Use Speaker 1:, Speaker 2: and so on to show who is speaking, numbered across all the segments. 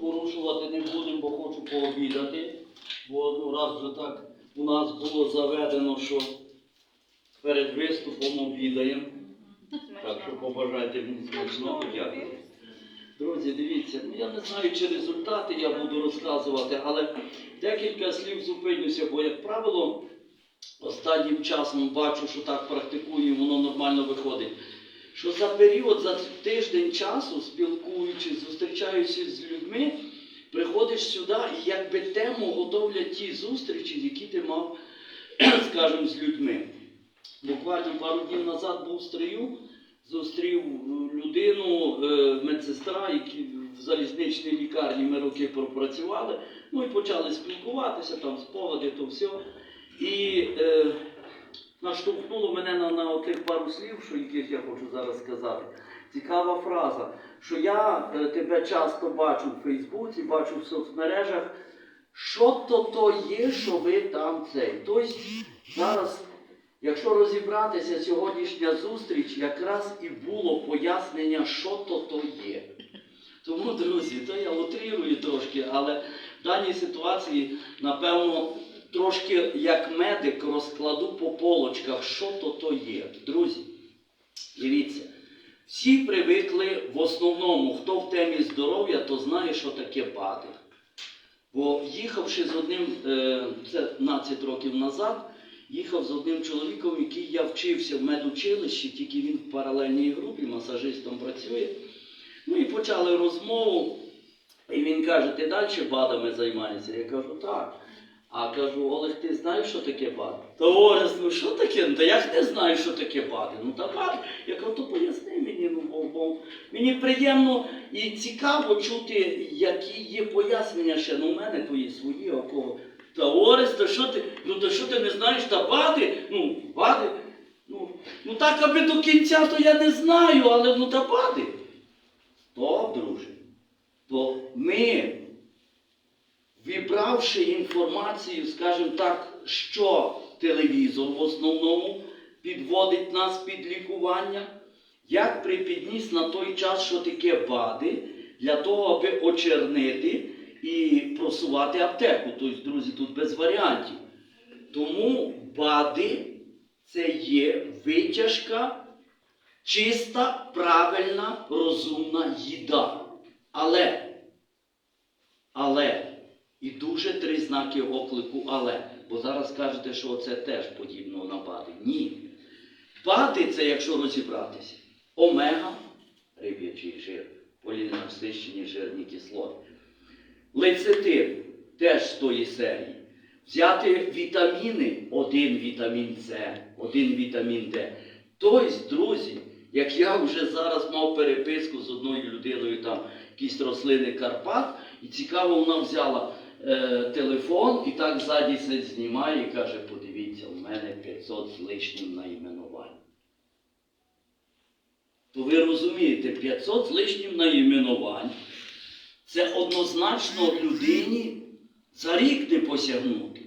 Speaker 1: порушувати не будемо, бо хочу пообідати. Бо одну раз вже так у нас було заведено, що перед виступом обідаємо. Так що побажайте мені смачного дякую. Друзі, дивіться, ну я не знаю, чи результати я буду розказувати, але декілька слів зупинюся, бо, як правило, останнім часом бачу, що так практикую, і воно нормально виходить. Що за період, за тиждень часу, спілкуючись, зустрічаючись з людьми, приходиш сюди і якби тему готовлять ті зустрічі, які ти мав, скажімо, з людьми. Буквально пару днів назад був в стрию, зустрів е, людину, е, медсестра, які в залізничній лікарні ми роки пропрацювали. Ну і почали спілкуватися, там спогади, то все. І е, наштовхнуло мене на, на тих пару слів, що яких я хочу зараз сказати. Цікава фраза, що я е, тебе часто бачу в Фейсбуці, бачу в соцмережах. Що то то є, що ви там цей? Тобто зараз, якщо розібратися, сьогоднішня зустріч якраз і було пояснення, що то то є. Тому, друзі, то я утрирую трошки, але в даній ситуації, напевно, трошки як медик розкладу по полочках, що то то є. Друзі, дивіться, всі привикли в основному, хто в темі здоров'я, то знає, що таке бати. Бо їхавши з одним, е, це 15 років назад, їхав з одним чоловіком, який я вчився в медучилищі, тільки він в паралельній групі, масажистом працює. Ну і почали розмову. І він каже, ти далі БАДами займаєшся? Я кажу, так. А кажу, Олег, ти знаєш, що таке БАД? Та Орес, ну що таке? Ну, та як не знаю, що таке БАДи? Ну та БАД, я кажу, то поясни мені, ну бо, бо мені приємно і цікаво чути, які є пояснення ще. Ну, у мене то є свої, а кого. Та Орес, та що ти? Ну та що ти не знаєш? Та БАДи? Ну, БАДи. Ну, ну так, аби до кінця, то я не знаю, але ну та БАДи. Стоп, друже. То ми, вібравши інформацію, скажімо так, що телевізор в основному підводить нас під лікування, як припідніс на той час, що таке БАДи, для того, аби очернити і просувати аптеку. Тобто, друзі, тут без варіантів. Тому БАДи це є витяжка чиста, правильна, розумна їда. Але, але, і дуже три знаки оклику але. Бо зараз кажете, що це теж подібно на БАДи. Ні. БАДи це, якщо розібратися, омега, риб'ячий жир, поліненасищені жирні кислоти. Лецитин теж з тої серії. Взяти вітаміни, один вітамін С, один вітамін Д. Тобто, друзі, як я вже зараз мав переписку з одною людиною, там якісь рослини Карпат, і цікаво, вона взяла е, телефон і так ззаді все знімає і каже, подивіться, у мене 500 з лишнім найменувань. То ви розумієте, 500 з лишнім найменувань це однозначно людині за рік не посягнути.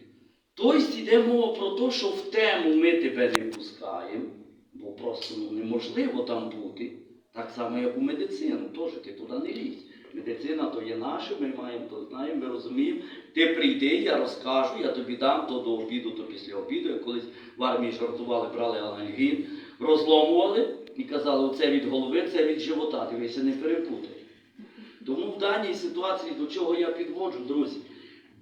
Speaker 1: Тобто йде мова про те, що в тему ми тебе не пускаємо, бо просто ну, неможливо там бути. Так само, як у медицину, теж ти туди не лізь. Медицина то є наша, ми маємо то знаємо, ми розуміємо. Ти прийди, я розкажу, я тобі дам то до обіду, то після обіду. Як колись в армії жартували, брали анальгін, розломували і казали, оце від голови, це від живота. Дивися, не перепутай. Тому в даній ситуації до чого я підводжу, друзі,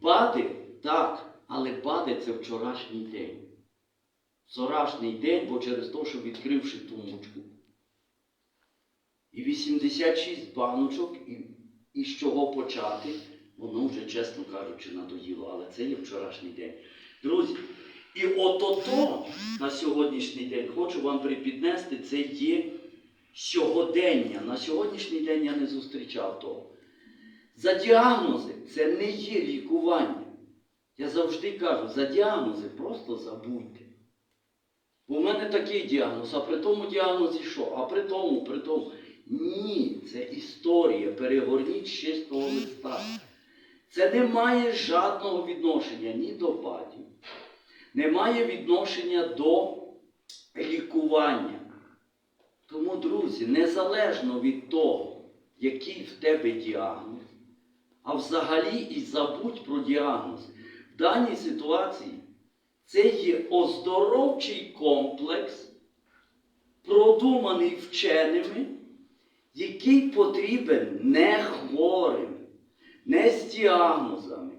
Speaker 1: бади так, але бади це вчорашній день. Вчорашній день, бо через те, що відкривши тумочку. І 86 баночок, і, і з чого почати, воно вже, чесно кажучи, надоїло, але це є вчорашній день. Друзі, і от-ото на сьогоднішній день хочу вам припіднести, це є сьогодення. На сьогоднішній день я не зустрічав того. За діагнози це не є лікування. Я завжди кажу, за діагнози просто забудьте. Бо в мене такий діагноз, а при тому діагнозі що? А при тому, при тому. Ні, це історія. Перегорніть з чистого листа. Це не має жодного відношення ні до батьків, не має відношення до лікування. Тому, друзі, незалежно від того, який в тебе діагноз, а взагалі і забудь про діагноз. В даній ситуації це є оздоровчий комплекс, продуманий вченими, який потрібен не хворим, не з діагнозами,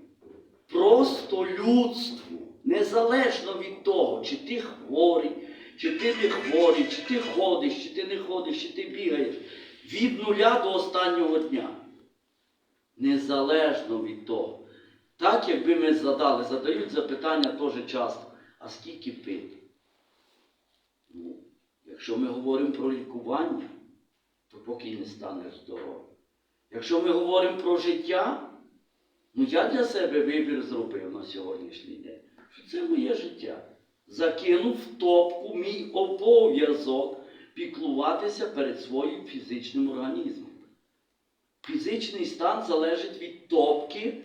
Speaker 1: просто людству, незалежно від того, чи ти хворий, чи ти не хворий, чи ти ходиш, чи ти не ходиш, чи ти бігаєш. Від нуля до останнього дня. Незалежно від того. Так, якби ми задали, задають запитання теж часто, а скільки пити? Ну, якщо ми говоримо про лікування, то поки не станеш здоровим. Якщо ми говоримо про життя, ну я для себе вибір зробив на сьогоднішній день. Що це моє життя. Закинув в топку мій обов'язок піклуватися перед своїм фізичним організмом. Фізичний стан залежить від топки,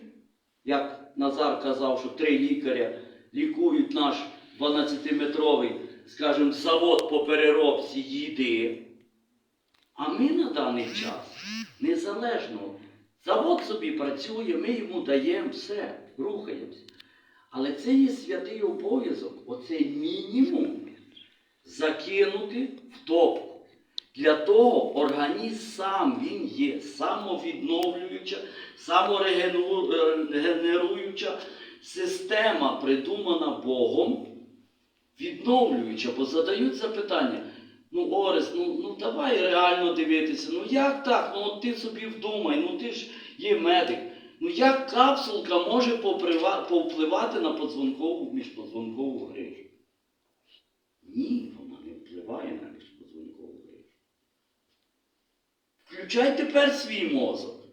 Speaker 1: як Назар казав, що три лікаря лікують наш 12-метровий, скажімо, завод по переробці їди. А ми на даний час незалежно. Завод собі працює, ми йому даємо все, рухаємося. Але це є святий обов'язок, оцей мінімум закинути в топку. Для того організм сам він є самовідновлююча, саморегенеруюча система, придумана Богом, відновлююча, бо задають запитання. Ну, Орес, ну, ну давай реально дивитися. Ну як так? Ну от ти собі вдумай, ну ти ж є медик. Ну як капсулка може повпливати на подзвонкову міжподзвонкову грижу? Ні, вона не впливає на міжподзвонкову грижу. Включай тепер свій мозок,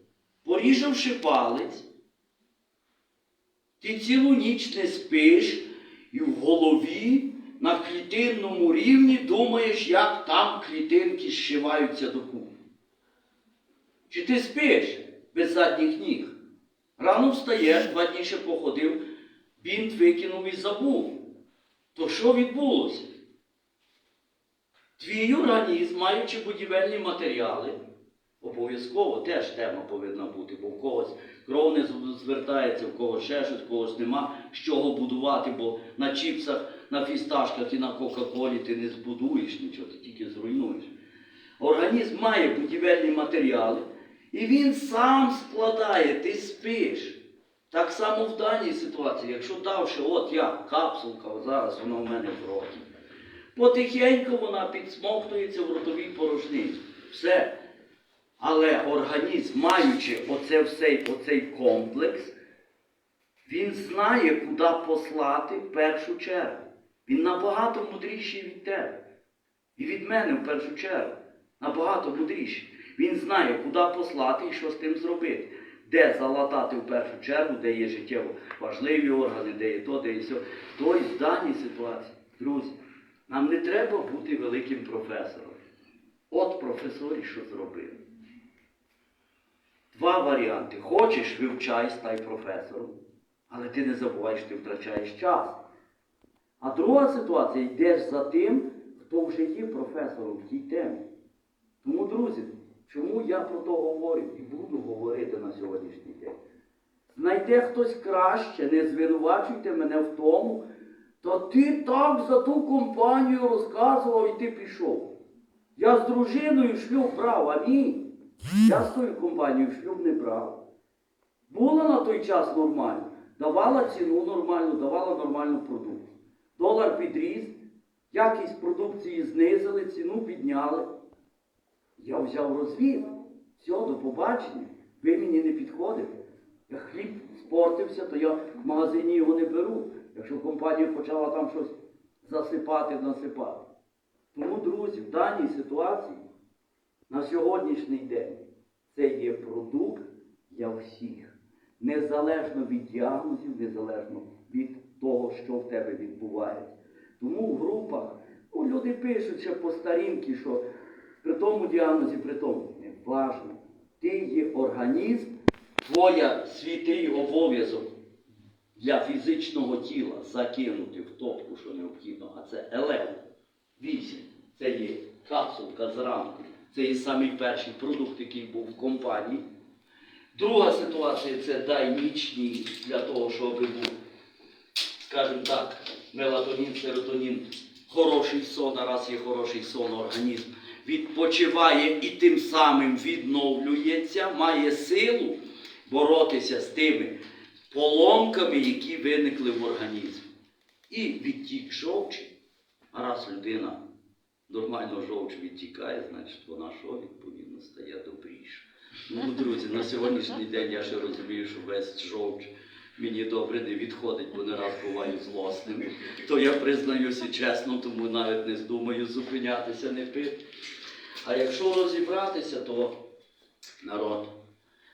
Speaker 1: поріжавши палець, ти цілу ніч не спиш і в голові на клітинному рівні думаєш, як там клітинки зшиваються докупи. Чи ти спиш без задніх ніг? Рано встаєш, два дні ще походив, бінт викинув і забув. То що відбулося? Твій організм, маючи будівельні матеріали, обов'язково теж тема повинна бути, бо в когось кров не звертається, в когось ще щось, в когось нема з чого будувати, бо на чіпсах, на фісташках і на Кока-Колі ти не збудуєш нічого, ти тільки зруйнуєш. Організм має будівельні матеріали, і він сам складає, ти спиш. Так само в даній ситуації, якщо давши, от я, капсулка, зараз вона в мене в роті. Потихеньку вона підсмоктується в ротовій порожнині. Все. Але організм, маючи оце все, оцей комплекс, він знає, куди послати в першу чергу. Він набагато мудріший від тебе. І від мене в першу чергу. Набагато мудріший. Він знає, куди послати і що з тим зробити. Де залатати в першу чергу, де є життєво важливі органи, де є то, де є все. Тобто в даній ситуації, друзі, нам не треба бути великим професором. От професорі що зробили. Два варіанти. Хочеш, вивчай, стай професором, але ти не забуваєш, ти втрачаєш час. А друга ситуація, йдеш за тим, хто вже є професором в тій темі. Тому, друзі, чому я про то говорю і буду говорити на сьогоднішній день? Знайде хтось краще, не звинувачуйте мене в тому, та ти так за ту компанію розказував і ти пішов. Я з дружиною шлюб брав, а ні. Я з тою компанією шлюб не брав. Була на той час нормально, давала ціну нормальну, давала нормальну продукцію. Долар підріс, якість продукції знизили, ціну підняли. Я взяв розвід. Все, до побачення. Ви мені не підходите. Як хліб спортився, то я в магазині його не беру. Якщо компанія почала там щось засипати, насипати. Тому, друзі, в даній ситуації на сьогоднішній день це є продукт для всіх. Незалежно від діагнозів, незалежно від того, що в тебе відбувається. Тому в групах ну, люди пишуть ще по старінки, що при тому діагнозі, при тому не важно. Ти є організм, твоя святий обов'язок для фізичного тіла закинути в топку, що необхідно, а це елево. Вісім. Це є капсулка зранку. Це є самий перший продукт, який був в компанії. Друга ситуація це дай нічні для того, щоб був, скажімо так, мелатонін, серотонін, хороший сон, а раз є хороший сон, організм відпочиває і тим самим відновлюється, має силу боротися з тими поломками, які виникли в організмі. І відтік жовчі, а раз людина нормально жовч відтікає, значить вона що відповідно стає добріша. Ну, друзі, на сьогоднішній день я ще розумію, що весь жовч мені добре не відходить, бо не раз буваю злосним. То я признаюся чесно, тому навіть не здумаю зупинятися, не пити. А якщо розібратися, то народ,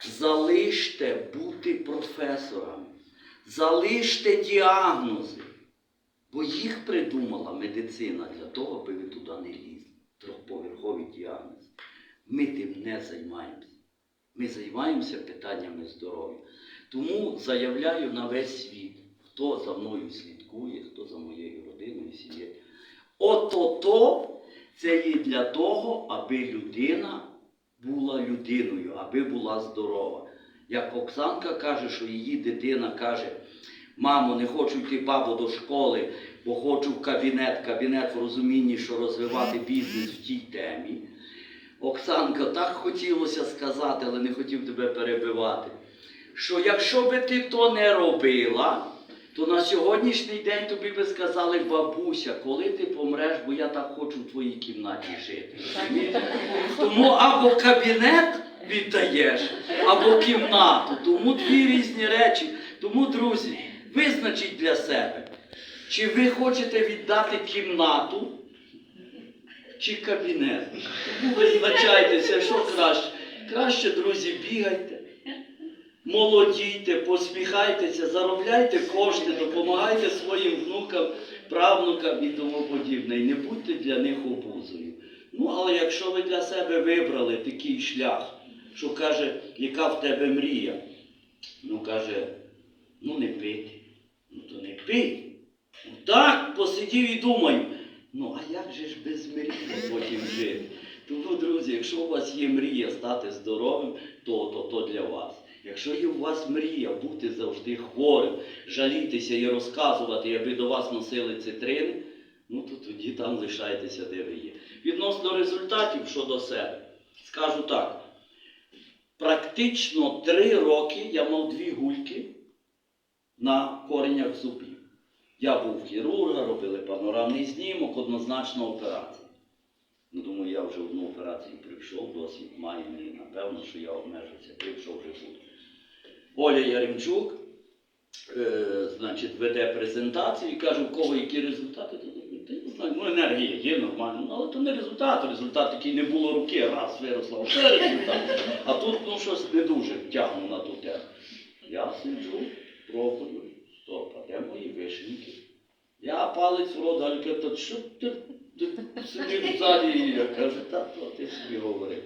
Speaker 1: залиште бути професорами, залиште діагнози, бо їх придумала медицина для того, аби ви туди не лізли. Трьохповерхові діагнози. Ми тим не займаємося. Ми займаємося питаннями здоров'я. Тому заявляю на весь світ, хто за мною слідкує, хто за моєю родиною сім'єю. Ото-то це є для того, аби людина була людиною, аби була здорова. Як Оксанка каже, що її дитина каже, мамо, не хочу йти бабу до школи, бо хочу в кабінет, кабінет в розумінні, що розвивати бізнес в тій темі. Оксанка, так хотілося сказати, але не хотів тебе перебивати, що якщо би ти то не робила, то на сьогоднішній день тобі би сказали, бабуся, коли ти помреш, бо я так хочу в твоїй кімнаті жити. Тому або кабінет віддаєш, або кімнату. Тому дві різні речі. Тому, друзі, визначіть для себе, чи ви хочете віддати кімнату чи кабінет. Визначайтеся, що краще. Краще, друзі, бігайте, молодійте, посміхайтеся, заробляйте кошти, допомагайте своїм внукам, правнукам і тому подібне. І не будьте для них обузою. Ну, але якщо ви для себе вибрали такий шлях, що каже, яка в тебе мрія, ну каже, ну не пити, ну то не пий. Ну так, посидів і думаю, ну а як же ж без мрії потім жити? Тому, друзі, якщо у вас є мрія стати здоровим, то, то, то для вас. Якщо є у вас мрія бути завжди хворим, жалітися і розказувати, аби до вас носили цитрини, ну то тоді там лишайтеся, де ви є. Відносно результатів щодо себе, скажу так. Практично три роки я мав дві гульки на коренях зубів. Я був хірурга, робили панорамний знімок, однозначно операція. Ну, думаю, я вже одну операцію прийшов, досвід маю, і напевно, що я обмежився, прийшов вже буду. Оля Яремчук, е, значить, веде презентацію і каже, у кого які результати. Ну енергія є нормально, ну, але то не результат. Результат такий не було руки, раз виросла, все результат. А тут ну, щось не дуже тягну на ту тему. Я сиджу, пробую, стоп, а де мої вишеньки? Я палець в рот, Алька, то що ти, ти сидиш ззаді? Я кажу, та то ти собі говори.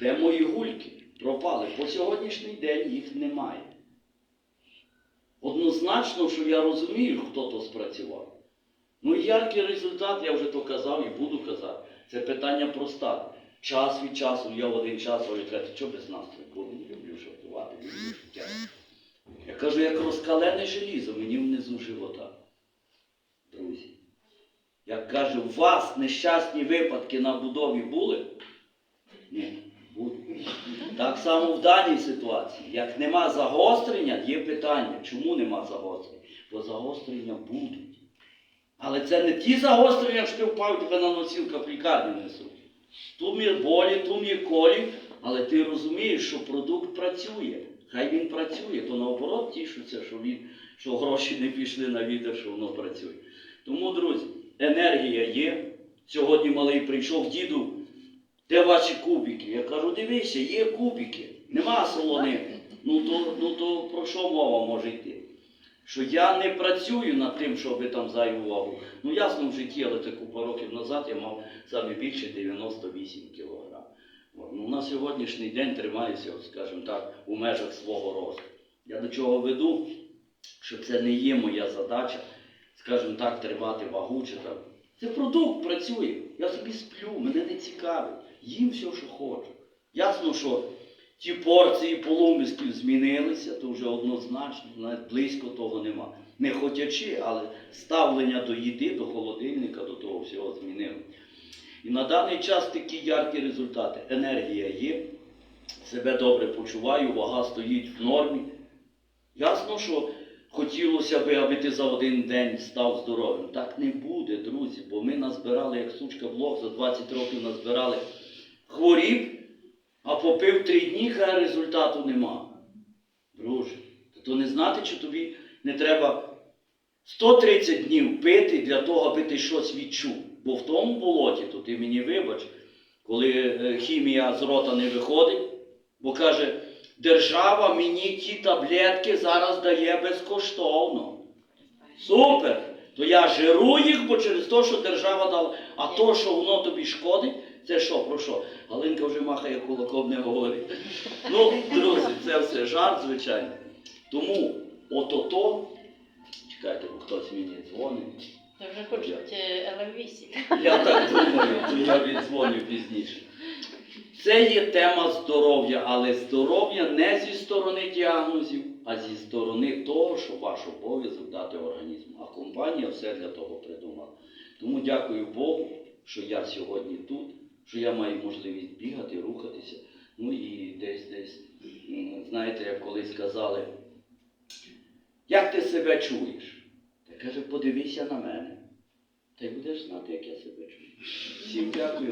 Speaker 1: Де мої гульки? Пропали. По сьогоднішній день їх немає. Однозначно, що я розумію, хто то спрацював. Ну, яркий результат, я вже то казав і буду казати. Це питання проста. Час від часу, я в один час говорю, ти що без настрою? Бо не люблю жартувати, люблю життя. Я кажу, як розкалене желізо, мені внизу живота. Друзі. Як каже, у вас нещасні випадки на будові були? Ні. Так само в даній ситуації. Як нема загострення, є питання, чому нема загострення? Бо загострення будуть. Але це не ті загострення, що ти впав тебе на носілка в лікарню несуть. Тум є болі, тум є колі, але ти розумієш, що продукт працює. Хай він працює, то наоборот тішуться, що, він, що гроші не пішли на вітер, що воно працює. Тому, друзі, енергія є. Сьогодні малий прийшов, діду, де ваші кубики? Я кажу, дивися, є кубики, нема солонини. Ну то, ну то про що мова може йти? Що я не працюю над тим, щоб там зайву увагу. Ну ясно в житті, але це купа років назад я мав саме більше 98 кілограм. Ну, на сьогоднішній день тримаюся, скажімо так, у межах свого росту. Я до чого веду, що це не є моя задача, скажімо так, тримати вагу чи там. Це продукт працює. Я собі сплю, мене не цікавить. Їм все, що хочу. Ясно, що ті порції полумисків змінилися, то вже однозначно, навіть близько того нема. Не хотячи, але ставлення до їди, до холодильника, до того всього змінило. І на даний час такі яркі результати. Енергія є, себе добре почуваю, вага стоїть в нормі. Ясно, що хотілося би, аби ти за один день став здоровим. Так не буде, друзі, бо ми назбирали, як сучка блок, за 20 років назбирали хворіб, а попив три дні, а результату нема. Друже, то не знати, чи тобі не треба 130 днів пити для того, аби ти щось відчув. Бо в тому болоті, то ти мені вибач, коли е, хімія з рота не виходить, бо каже, держава мені ті таблетки зараз дає безкоштовно. Супер! То я жиру їх, бо через те, що держава дала. А то, що воно тобі шкодить, це що, про що? Галинка вже махає кулаком, не говорить. Ну, друзі, це все жарт, звичайно. Тому ото-то, чекайте, бо хтось мені дзвонить.
Speaker 2: Це вже хочуть е, ЛМ8.
Speaker 1: Я так думаю, то я віддзвоню пізніше. Це є тема здоров'я, але здоров'я не зі сторони діагнозів, а зі сторони того, що ваш обов'язок дати організму. А компанія все для того придумала. Тому дякую Богу, що я сьогодні тут, що я маю можливість бігати, рухатися. Ну і десь десь, знаєте, як колись казали, як ти себе чуєш? Та каже, подивися на мене. Та й будеш знати, як я себе чую. Всім дякую.